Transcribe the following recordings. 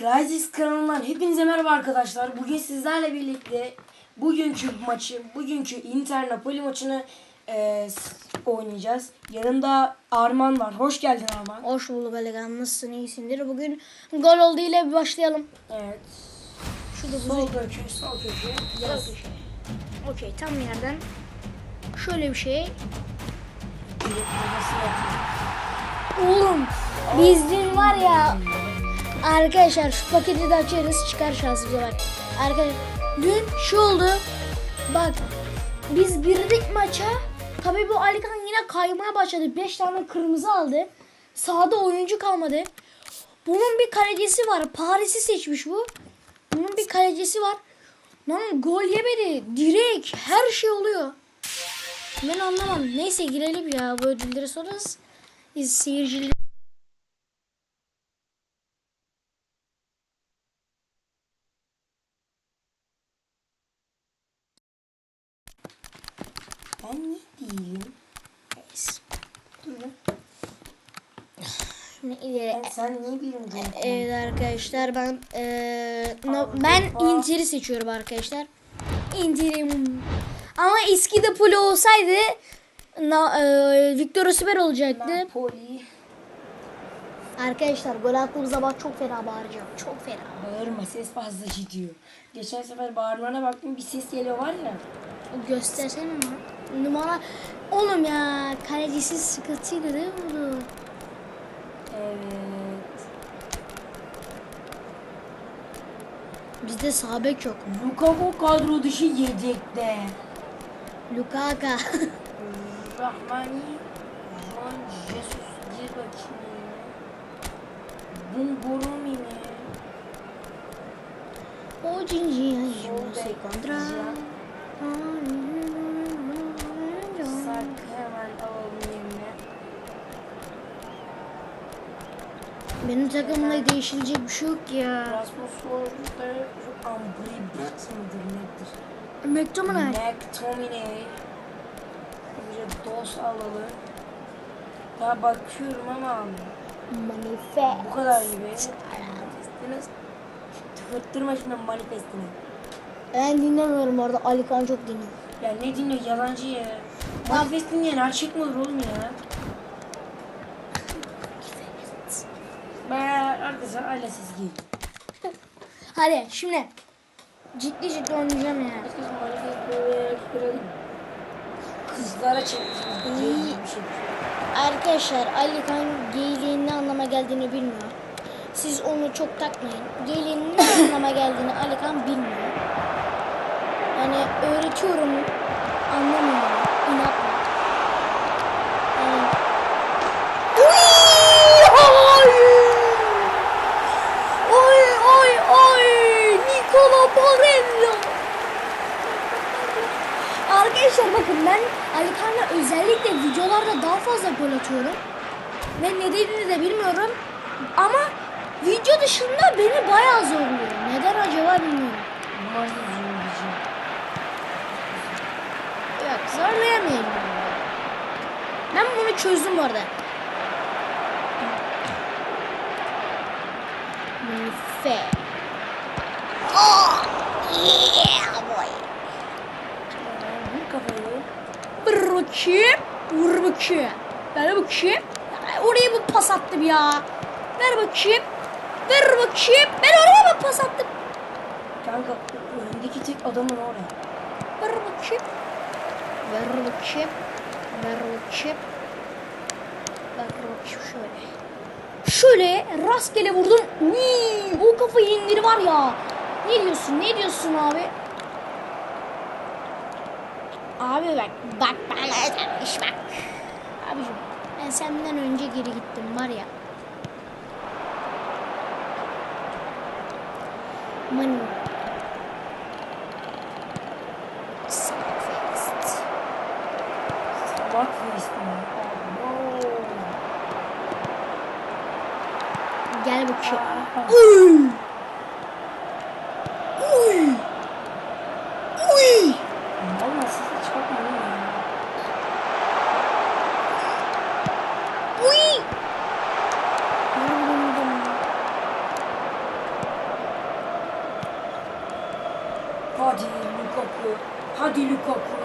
Crysis kanalından hepinize merhaba arkadaşlar. Bugün sizlerle birlikte bugünkü maçı, bugünkü Inter Napoli maçını e, oynayacağız. Yanımda Arman var. Hoş geldin Arman. Hoş bulduk Aligan. Nasılsın? iyisindir? Bugün gol oldu ile bir başlayalım. Evet. Şurada Sol köşe, sol köşe. Yaz. Okey tam yerden. Şöyle bir şey. Oğlum biz dün var ya arkadaşlar şu paketi de açarız çıkar şansımıza bak. Arkadaşlar dün şu oldu. Bak biz girdik maça. Tabii bu Alikan yine kaymaya başladı. 5 tane kırmızı aldı. Sağda oyuncu kalmadı. Bunun bir kalecisi var. Paris'i seçmiş bu. Bunun bir kalecisi var. Lan gol yemedi. Direkt her şey oluyor. Ben anlamam. Neyse girelim ya bu ödülleri sorarız. Seyirciler Ben ne diyeyim? Şimdi ileri. Ben, sen ne bilimci oldun? Evet arkadaşlar ben eee, no- ben Inter'i seçiyorum arkadaşlar. Inter'im. Ama eski de polo olsaydı na, eee, Victor Osimhen olacaktı. Napoli. Arkadaşlar gol attığım zaman çok fena bağıracağım. Çok fena. Bağırma ses fazla gidiyor. Geçen sefer bağırmana baktım bir ses geliyor var ya. Göstersene ama. Numara. Oğlum ya kalecisi sıkıntıydı değil mi bu? Bizde sağ bek yok. Lukaku kadro dışı yedekte. Lukaka. Rahmani, Juan Jesus gir bakayım. Bumburum yine. o cinci ya. Sol bek Benim takımda değişilecek bir şey yok ya. Rasmus şu Ambry Brooks mıdır nedir? McTominay. McTominay. Bir dos alalım. Ya bakıyorum ama Manife. bu kadar gibi. Tıkırttırma şimdi manifestini. Ben dinlemiyorum orada. Ali Kan çok dinliyor. Ya ne dinliyor yalancı ya. Manifestin diye gerçek mi olur oğlum ya? Ben arkadaşlar aile sesi geliyor. Hadi şimdi. Ciddi ciddi oynayacağım kıralım. Kızlara çekmişiz. Arkadaşlar Ali Kan geyliğin ne anlama geldiğini bilmiyor. Siz onu çok takmayın. Geyliğin ne anlama geldiğini Ali Kan bilmiyor. Yani öğretiyorum anlamıyor. İnatla. Arkadaşlar bakın ben Alikan'la özellikle videolarda daha fazla gol atıyorum. Ve nedenini de bilmiyorum. Ama video dışında beni bayağı zorluyor. Neden acaba bilmiyorum. Yok zorlayamayayım. Ben bunu çözdüm bu arada. Müfe. Oh, yeah boy. Bir kafayı. Vur bakayım. Vur bakayım. Ver bakayım. Oraya bir pas attım ya. Ver bakayım. Ver bakayım. Ben oraya bir pas attım. Kanka öndeki tek adamın oraya. Ver bakayım. Ver bakayım. Ver bakayım. Ver bakayım şöyle. Şöyle rastgele vurdum. Uy, o kafayı indir var ya. Ne diyorsun? Ne diyorsun abi? Abi bak. Bak bana gelmiş bak. Abicim ben senden önce geri gittim var ya. Money. Resmine. Gel bakayım. Uy! Hadi Lukaku. Hadi Lukaku.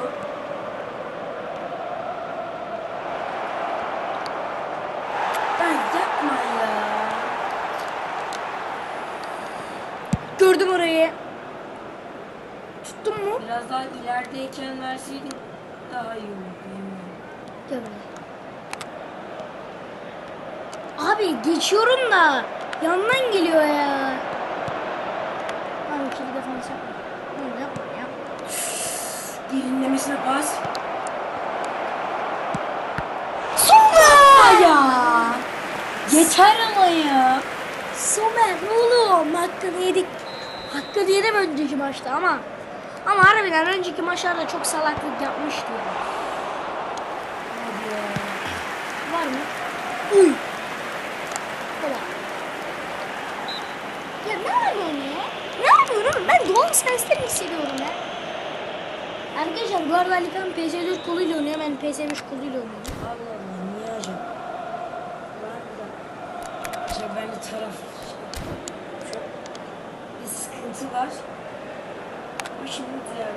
Ben yapma ya. Gördüm orayı. Tuttun mu? Biraz daha ilerideyken verseydin daha iyi olurdu. Gel. Abi geçiyorum da yandan geliyor ya. Abi ikili defans yapma. Oğlum yapma yapma. Derinlemesine pas. Somer! Ya. Yeter ama ya. Somer oğlum hakkını yedik. Hakkını yedim önceki maçta ama ama harbiden önceki maçlarda çok salaklık yapmıştı ya. Hadi ya. Var mı? Uy. Baba. Ya ne yapıyorsun ya? Ne yapıyorum? Ben sesleri hissediyorum ya. Arkadaşlar bu arada Alikan PS4 koluyla oynuyor. Ben PS5 koluyla oynuyorum. Allah Allah niye acaba? Var da. Şey bende taraf. Çok bir sıkıntı var. Bu şimdi diğer.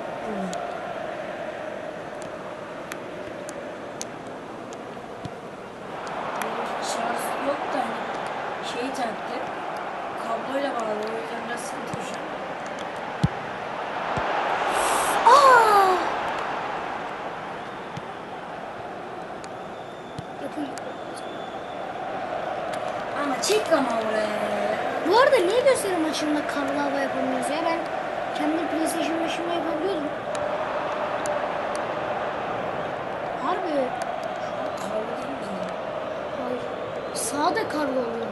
Benim şarj yok da hani şey taktı. Kabloyla bağlı. O yüzden biraz sıkıntı yaşıyorum. Aa! Ama oraya. Bu arada niye gösterim maçında karlı hava yapamıyoruz ya? Ben kendi PlayStation 5'imle yapabiliyordum. Harbi. Kablo değil mi? Hayır. Sahada karlı oluyor.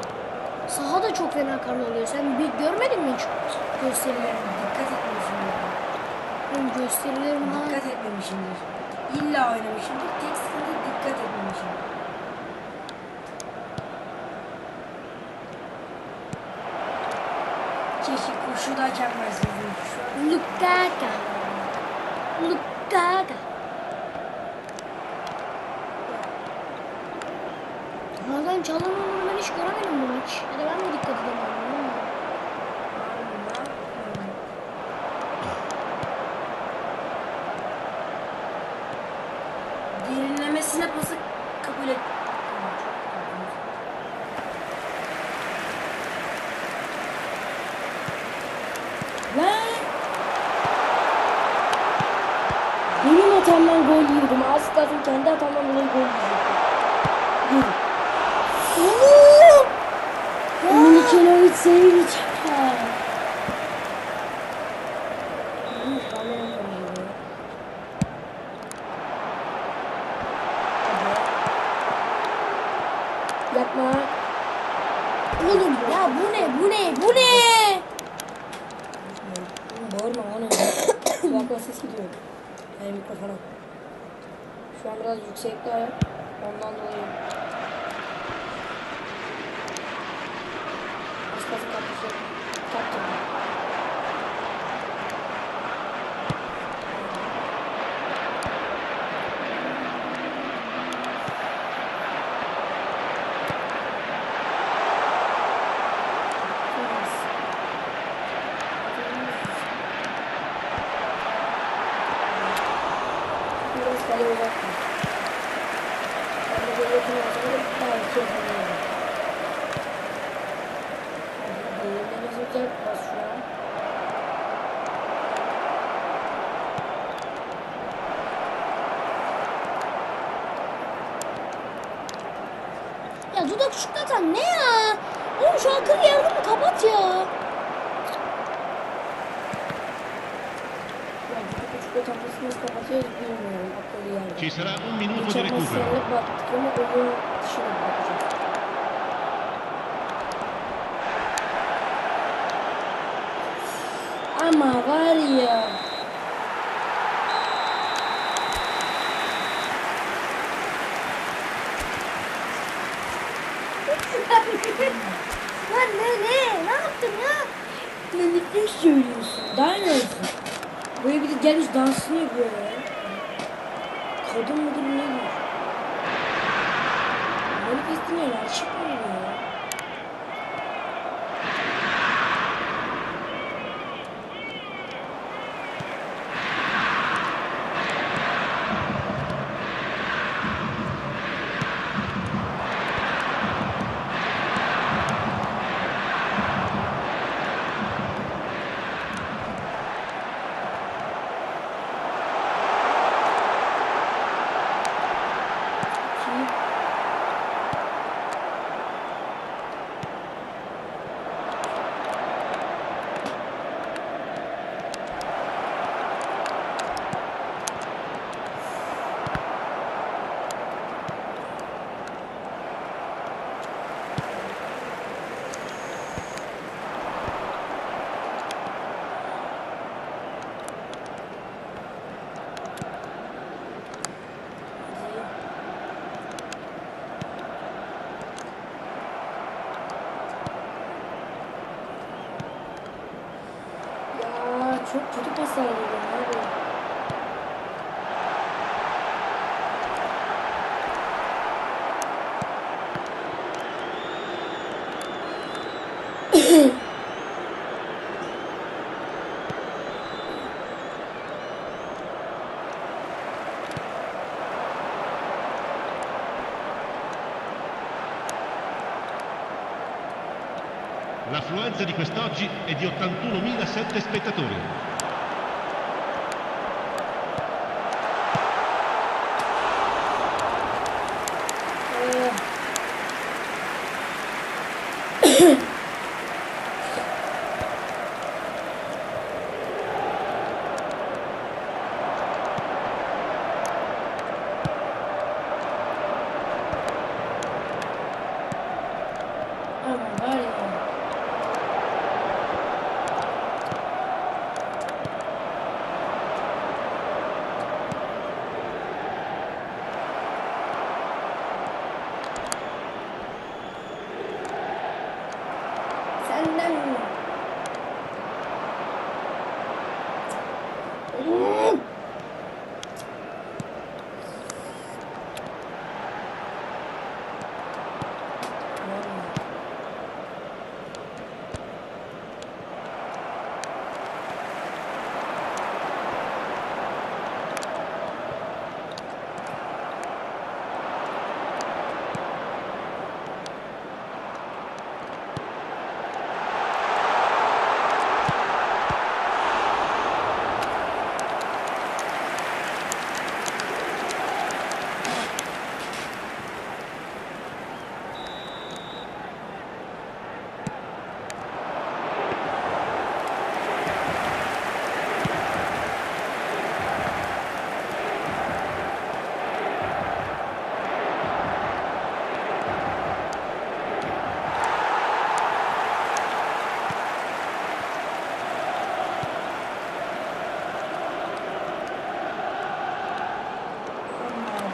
Sahada çok fena karlı oluyor. Sen bir görmedin mi hiç gösterilerini? Dikkat etmemişimdir. Benim gösterilerim. Dikkat etmemişimdir. İlla oynamışımdır. Tek sıkıntı dikkat etmemişimdir. Keşke koşudayken verseydim. Şu an Lukaku. Lukaku. Nereden çalan onu ben hiç göremedim bu maç. Ya da ben mi dikkat edemedim? bilmiyorum. ne yapıyorum? Derinlemesine pası kabul et. Aa, çok güzel. Lan! Benim hatamdan gol yiyordum. Az kalsın kendi hatamdan dolayı gol yiyecektim. Yürü. Oğlum! Minikinovic Sevinç. Yürü, kameram kırıldı. Hadi. Yapma. Oğlum ya bu ne bu ne bu ne? Oğlum Bağırma bana. Kulakla ses gidiyor. Yani mikrofona. Şu an biraz yüksekte. Ondan dolayı. Az kalsın kapısı. Kaptım. Kale uzattım. Ben de böyle yakın olsaydım belki yapabilirdim. Değerlerimiz uzak bas şu an. Ya dudak şuklatan ne ya? Oğlum şu yardımı kapat ya. Ya bu küçük bir kapatıyoruz bilmiyorum. Akıllı. Ci sarà un minuto di recupero. baktık ama oyun dışına bakacağız. Ama var ya. Lan ne ne? Ne yaptın ya? Ne ne söylüyorsun? Daha ne olsun? Böyle bir de gelmiş dansını yapıyor ya. Kadın mıdır nedir? Manifestine neler çıkmıyor ya. L'affluenza di quest'oggi è di 81.007 spettatori. Hmm.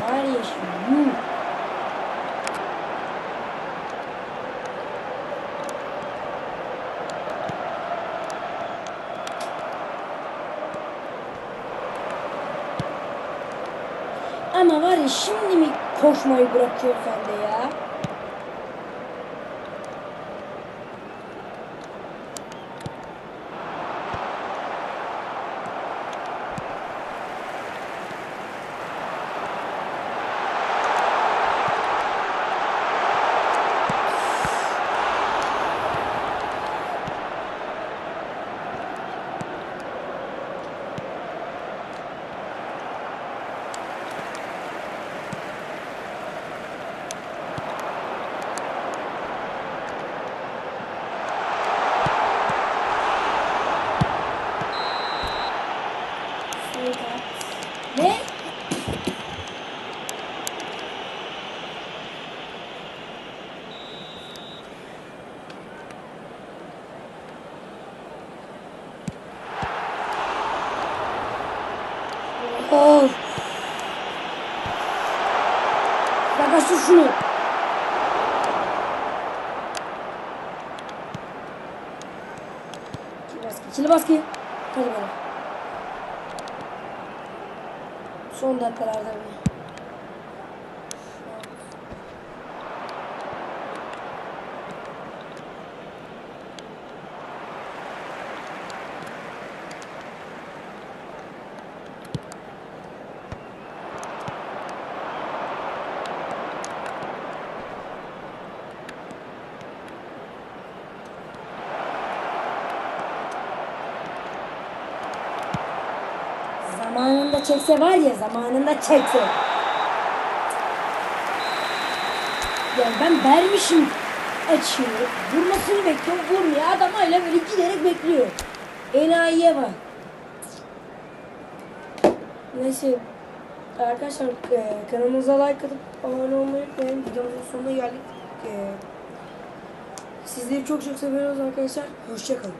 Var ya. Şimdi. yuh. Ama var ya şimdi mi koşmayı bırakıyor sen de ya? Ne? Of. Yaklaştır şunu. İkili baskı. Hadi bakalım. Son dakikalarda bir. Zamanında çekse var ya zamanında çekse. Yani ben vermişim açıyı. Vurmasını bekliyorum. Vurmuyor. Adam hala böyle giderek bekliyor. Enayiye bak. Neyse. Arkadaşlar e, kanalımıza like atıp abone olmayı unutmayın. Videomuzun sonuna geldik. E, sizleri çok çok seviyoruz arkadaşlar. Hoşçakalın.